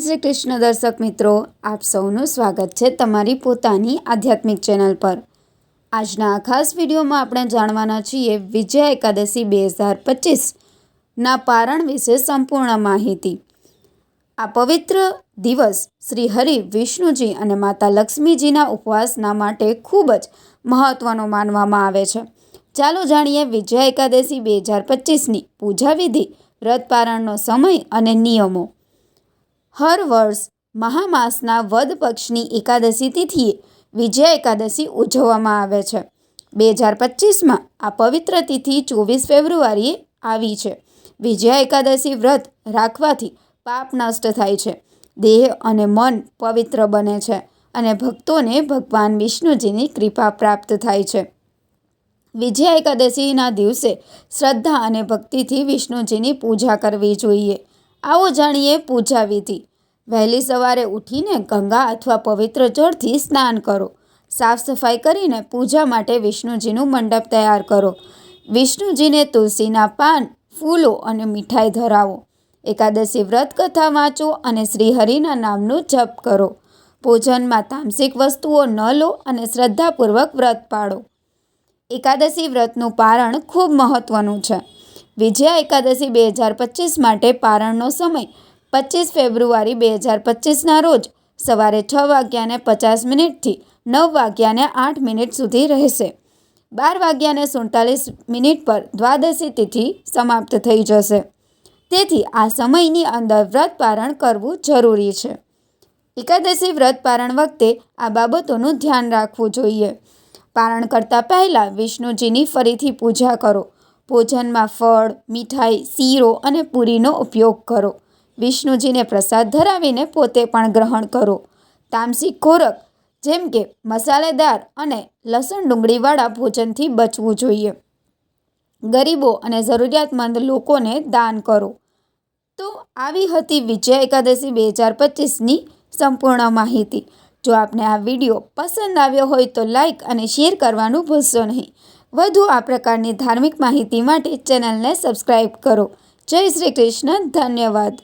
શ્રી કૃષ્ણ દર્શક મિત્રો, આપ સૌનું સ્વાગત છે તમારી પોતાની આધ્યાત્મિક ચેનલ પર. આજના આ ખાસ વિડીયોમાં આપણે જાણવાના છીએ વિજયા એકાદશી બે હજાર પચીસના પારણ વિશે સંપૂર્ણ માહિતી. આ પવિત્ર દિવસ શ્રી હરિ વિષ્ણુજી અને માતા લક્ષ્મીજીના ઉપવાસના માટે ખૂબ જ મહત્ત્વનો માનવામાં આવે છે. ચાલો જાણીએ વિજયા એકાદશી બે હજાર પચીસની પૂજા વિધિ વ્રત પારણનો સમય અને નિયમો. હર વર્ષ મહામાસના વદ પક્ષની એકાદશી તિથિએ વિજયા એકાદશી ઉજવવામાં આવે છે. બે હજાર પચીસમાં આ પવિત્ર તિથિ ચોવીસ ફેબ્રુઆરીએ આવી છે. વિજયા એકાદશી વ્રત રાખવાથી પાપ નષ્ટ થાય છે. દેહ અને મન પવિત્ર બને છે અને ભક્તોને ભગવાન વિષ્ણુજીની કૃપા પ્રાપ્ત થાય છે. વિજયા એકાદશીના દિવસે શ્રદ્ધા અને ભક્તિથી વિષ્ણુજીની પૂજા કરવી જોઈએ. આવો જાણીએ પૂજા વિધિ. વહેલી સવારે ઉઠીને ગંગા અથવા પવિત્ર જળથી સ્નાન કરો. સાફ સફાઈ કરીને પૂજા માટે વિષ્ણુજીનું મંડપ તૈયાર કરો. વિષ્ણુજીને તુલસીના પાન, ફૂલો અને મીઠાઈ ધરાવો. એકાદશી વ્રત કથા વાંચો અને શ્રીહરિના નામનું જપ કરો. ભોજનમાં તામસિક વસ્તુઓ ન લો અને શ્રદ્ધાપૂર્વક વ્રત પાળો. એકાદશી વ્રતનું પારણ ખૂબ મહત્ત્વનું છે. વિજયા એકાદશી બે હજાર પચીસ માટે પારણનો સમય. પચીસ ફેબ્રુઆરી બે હજાર પચીસના રોજ સવારે છ વાગ્યાને પચાસ મિનિટથી નવ વાગ્યાને આઠ મિનિટ સુધી રહેશે. બાર વાગ્યાને સુડતાલીસ મિનિટ પર દ્વાદશી તિથિ સમાપ્ત થઈ જશે. તેથી આ સમયની અંદર વ્રત પારણ કરવું જરૂરી છે. એકાદશી વ્રત પારણ વખતે આ બાબતોનું ધ્યાન રાખવું જોઈએ. પારણ કરતાં પહેલાં વિષ્ણુજીની ફરીથી પૂજા કરો. ભોજનમાં ફળ, મીઠાઈ, શીરો અને પૂરીનો ઉપયોગ કરો. વિષ્ણુજીને પ્રસાદ ધરાવીને પોતે પણ ગ્રહણ કરો. તામસિક ખોરાક જેમ કે મસાલેદાર અને લસણ ડુંગળીવાળા ભોજનથી બચવું જોઈએ. ગરીબો અને જરૂરિયાતમંદ લોકોને દાન કરો. તો આવી હતી વિજય એકાદશી બે હજાર પચીસની સંપૂર્ણ માહિતી. જો આપને આ વીડિયો પસંદ આવ્યો હોય તો લાઈક અને શેર કરવાનું ભૂલશો નહીં. વધુ આ પ્રકારની ધાર્મિક માહિતી માટે ચેનલને સબસ્ક્રાઈબ કરો. જય શ્રી કૃષ્ણ ધન્યવાદ.